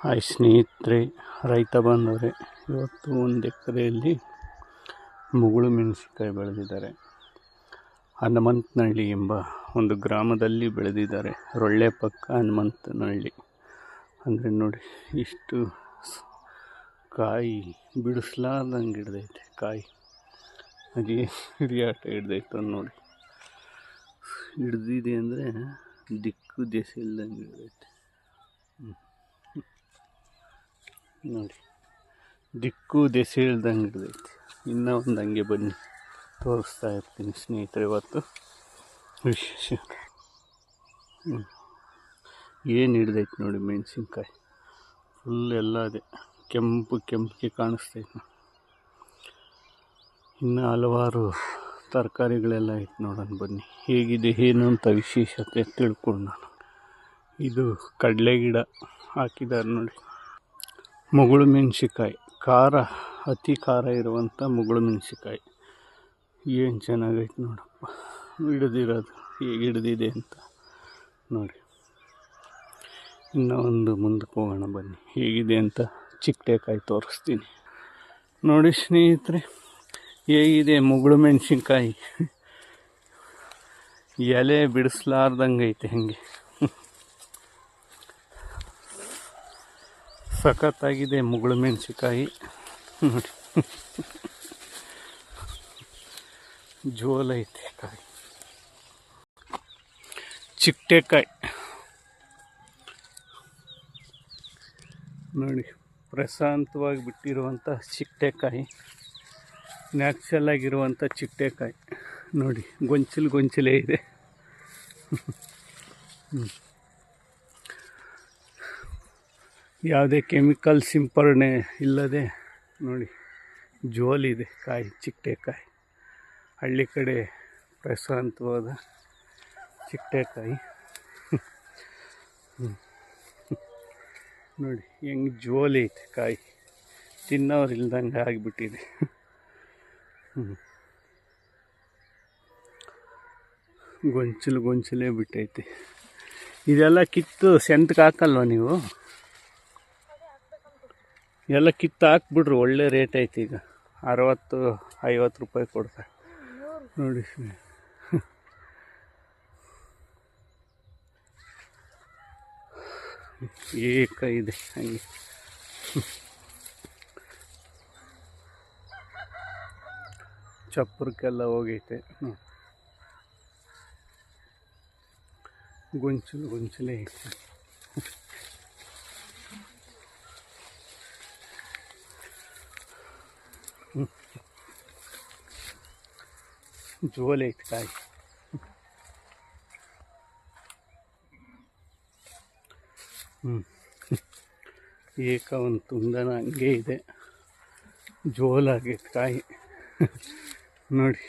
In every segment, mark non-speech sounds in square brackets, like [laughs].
Hi ಸ್ನೇಹಿತರೆ, ರೈತ ಬಾಂಧವರೇ ಇವತ್ತು ಒಂದು ಎಕರೆಯಲ್ಲಿ ಮುಗುಳು ಮೆಣಸಿನಕಾಯಿ ಬೆಳೆದಿದ್ದಾರೆ. ಹನುಮಂತನಹಳ್ಳಿ ಎಂಬ ಒಂದು ಗ್ರಾಮದಲ್ಲಿ ಬೆಳೆದಿದ್ದಾರೆ. ರೊಳ್ಳೆ ಪಕ್ಕ ಹನುಮಂತನಹಳ್ಳಿ. ಅಂದರೆ ನೋಡಿ, ಇಷ್ಟು ಕಾಯಿ ಬಿಡಿಸ್ಲಾರ್ದಂಗೆ ಹಿಡ್ದೈತೆ, ಕಾಯಿ. ಅದೇ ಹಿರಿಯಾಟ ಹಿಡ್ದೈತೆ ನೋಡಿ. ಹಿಡ್ದಿದೆ ಅಂದರೆ ದಿಕ್ಕು ದೇಶ ಇಲ್ದಂಗೆ ಹಿಡ್ದೈತೆ ನೋಡಿ ದಿಕ್ಕು ದೆಸೆ ಇಳ್ದಂಗೆ ಇಳ್ದೈತಿ ಇನ್ನೂ ಒಂದು ಹಂಗೆ ಬನ್ನಿ. ತೋರಿಸ್ತಾ ಇರ್ತೀನಿ ಸ್ನೇಹಿತರೆ ಇವತ್ತು. ವಿಶೇಷ. ಏನು ಹಿಡ್ದೈತಿ ನೋಡಿ ಮೆಣಸಿನ್ಕಾಯಿ. ಫುಲ್ ಎಲ್ಲ ಅದೇ. ಕೆಂಪು ಕೆಂಪಿಗೆ ಕಾಣಿಸ್ತೈತೆ. ಇನ್ನು ಹಲವಾರು ತರಕಾರಿಗಳೆಲ್ಲ ಐತೆ ನೋಡೋಣ ಬನ್ನಿ. ಹೇಗಿದೆ ಏನು ಅಂತ ವಿಶೇಷತೆ ತಿಳ್ಕೊಂಡು ನಾನು ಇದು ಕಡಲೆ ಗಿಡ ಹಾಕಿದ್ದಾರೆ ನೋಡಿ. ಮುಗುಳು ಮೆಣಸಿಕಾಯಿ ಖಾರ, ಅತಿ ಖಾರ ಇರುವಂಥ ಮುಗುಳು ಮೆಣಸಿಕಾಯಿ ಏನು ಚೆನ್ನಾಗೈತೆ ನೋಡಪ್ಪ. ಹಿಡ್ದಿರೋದು ಹೇಗೆ ಹಿಡ್ದಿದೆ ಅಂತ ನೋಡಿ. ಇನ್ನೂ ಒಂದು ಮುಂದಕ್ಕೆ ಹೋಗೋಣ ಬನ್ನಿ. ಹೇಗಿದೆ ಅಂತ ಚಿಕ್ಕಟೇಕಾಯಿ ತೋರಿಸ್ತೀನಿ. ನೋಡಿ ಸ್ನೇಹಿತರೆ, ಹೇಗಿದೆ ಮುಗುಳು ಮೆಣಸಿನ್ಕಾಯಿ? ಎಲೆ ಬಿಡಿಸ್ಲಾರ್ದಂಗೆ ಐತೆ ಹೆಂಗೆ. ಸಖತ್ತಾಗಿದೆ ಮುಗುಳು ಮೆಣಸಿಕಾಯಿ ನೋಡಿ. ಜೋಲ ಐತೆ ಕಾಯಿ. ಚಿಟ್ಟೆಕಾಯಿ. ನೋಡಿ, ಪ್ರಶಾಂತವಾಗಿ ಬಿಟ್ಟಿರುವಂಥ ಚಿಟ್ಟೆಕಾಯಿ. ನ್ಯಾಚುರಲ್ ಆಗಿರುವಂಥ ಚಿಟ್ಟೆಕಾಯಿ. ನೋಡಿ, ಗೊಂಚಲು ಗೊಂಚಲೇ ಇದೆ. ಹ್ಮ್. ಯಾವುದೇ ಕೆಮಿಕಲ್ ಸಿಂಪರಣೆ ಇಲ್ಲದೆ ನೋಡಿ ಜೋಲಿದೆ ಕಾಯಿ ಚಿಟ್ಟೆಕಾಯಿ ಹಳ್ಳಿ ಕಡೆ ಪ್ರಶಾಂತವಾದ ಹ್ಮ್. [laughs] ನೋಡಿ, ಹೆಂಗೆ ಜೋಲಿ ಐತೆ ಕಾಯಿ. ತಿನ್ನೋರು ಇಲ್ದಂಗೆ ಆಗಿಬಿಟ್ಟಿದೆ. [laughs] ಗೊಂಚಲು ಗೊಂಚಲೇ ಬಿಟ್ಟೈತೆ. ಇದೆಲ್ಲ ಕಿತ್ತು ಸೆಂಟ್ಗೆ ಹಾಕಲ್ವ ನೀವು? ಎಲ್ಲ ಕಿತ್ತು ಹಾಕ್ಬಿಡ್ರಿ ಒಳ್ಳೆ ರೇಟ್ ಐತೆ ಈಗ. ಅರವತ್ತು, ಐವತ್ತು ರೂಪಾಯಿ ಕೊಡ್ತಾರೆ ನೋಡಿ. ಏಕ ಇದೆ, ಹಂಗೆ. ಚಪ್ಪರಕ್ಕೆಲ್ಲ ಹೋಗೈತೆ ಗೊಂಚಲು ಗೊಂಚಲೇ ಐತೆ. ಜೋಲೆ ಐತೆ ಕಾಯಿ ಹ್ಞೂ ಏಕ ಒಂದು ತುಂಬನ ಹಂಗೆ ಇದೆ ಜೋಲಾಗೈತೆ ಕಾಯಿ ನೋಡಿ.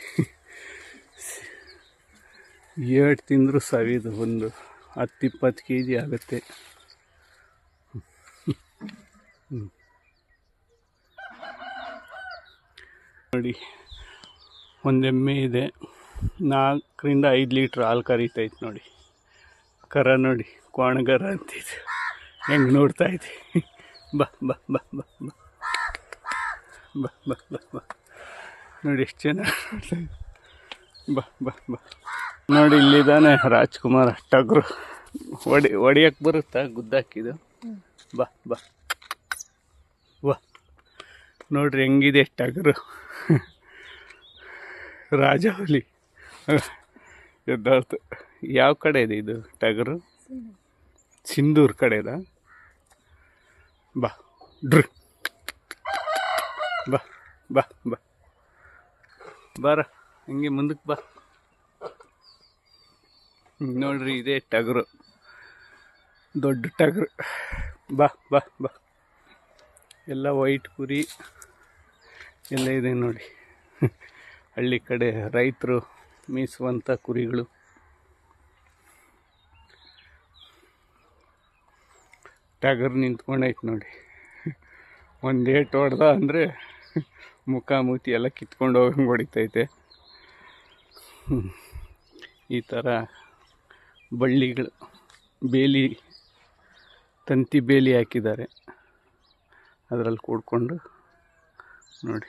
ಏಟು ತಿಂದರೂ ಸವಿದು ಒಂದು ಹತ್ತಿಪ್ಪತ್ತು ಕೆ ಜಿ ಆಗುತ್ತೆ. [laughs] ಹ್ಮ್. ನೋಡಿ ಒಂದು ಎಮ್ಮೆ ಇದೆ. ನಾಲ್ಕರಿಂದ ಐದು ಲೀಟ್ರ್ ಹಾಲು ಕರೀತೈತೆ ನೋಡಿ. ಕರ ನೋಡಿ, ಕ್ವಾಣಗರ ಅಂತಿದ್ದು ಹೆಂಗೆ ನೋಡ್ತಾ ಇದೆ. ಬಾ ಬಾ ಬಾ ಬಾ ಬಾ. ಬಾ ಬಾ ಬಾ ಬಾ. ನೋಡಿ ಎಷ್ಟು ಚೆನ್ನಾಗಿ ನೋಡ್ತಾ. ಬಾ ಬಾ ಬಾ. ನೋಡಿ ಇಲ್ಲಿದ್ದಾನೆ ರಾಜ್ಕುಮಾರ್ ಟಗ್ರು ಹೊಡಿ ಒಡಿಯಕ್ಕೆ ಬರುತ್ತಾ ಗುದ್ದಾಕಿದು? ಬಾ ಬಾ. ವಾ ನೋಡ್ರಿ ಹೆಂಗಿದೆ ಟಗರು [laughs] ರಾಜಹುಲಿ ಎದ್ದಾಳ್ತು ಯಾವ ಕಡೆ ಇದೆ ಇದು? ಟಗರು? ಸಿಂಧೂರ್ ಕಡೆದ ಬಾ, ಡ್ರ. ಬಾ ಬಾ ಬಾ. ಬಾರ, ಹಂಗೆ ಮುಂದಕ್ಕೆ ಬಾ. ನೋಡ್ರಿ, ಇದೇ ಟಗರು. ದೊಡ್ಡ ಟಗರು. ಬಾ ಬಾ ಬಾ. ಎಲ್ಲ ವೈಟ್ ಕುರಿ. ಎಲ್ಲ ಇದೆ ನೋಡಿ. ಹಳ್ಳಿ ಕಡೆ ರೈತರು ಮೀಸುವಂಥ ಕುರಿಗಳು. ಟಗರ್ ನಿಂತ್ಕೊಂಡೈತೆ ನೋಡಿ. ಒಂದು ಏಟ್ ಹೊಡೆದ ಅಂದರೆ ಮುಖ, ಮೂತಿ ಎಲ್ಲ ಕಿತ್ಕೊಂಡು ಹೋಗಂಗೆ ಹೊಡಿತೈತೆ. ಈ ಥರ ಬಳ್ಳಿಗಳು, ಬೇಲಿ, ತಂತಿ ಬೇಲಿ ಹಾಕಿದ್ದಾರೆ. ಅದರಲ್ಲಿ ಕೂಡ್ಕೊಂಡು ನೋಡಿ.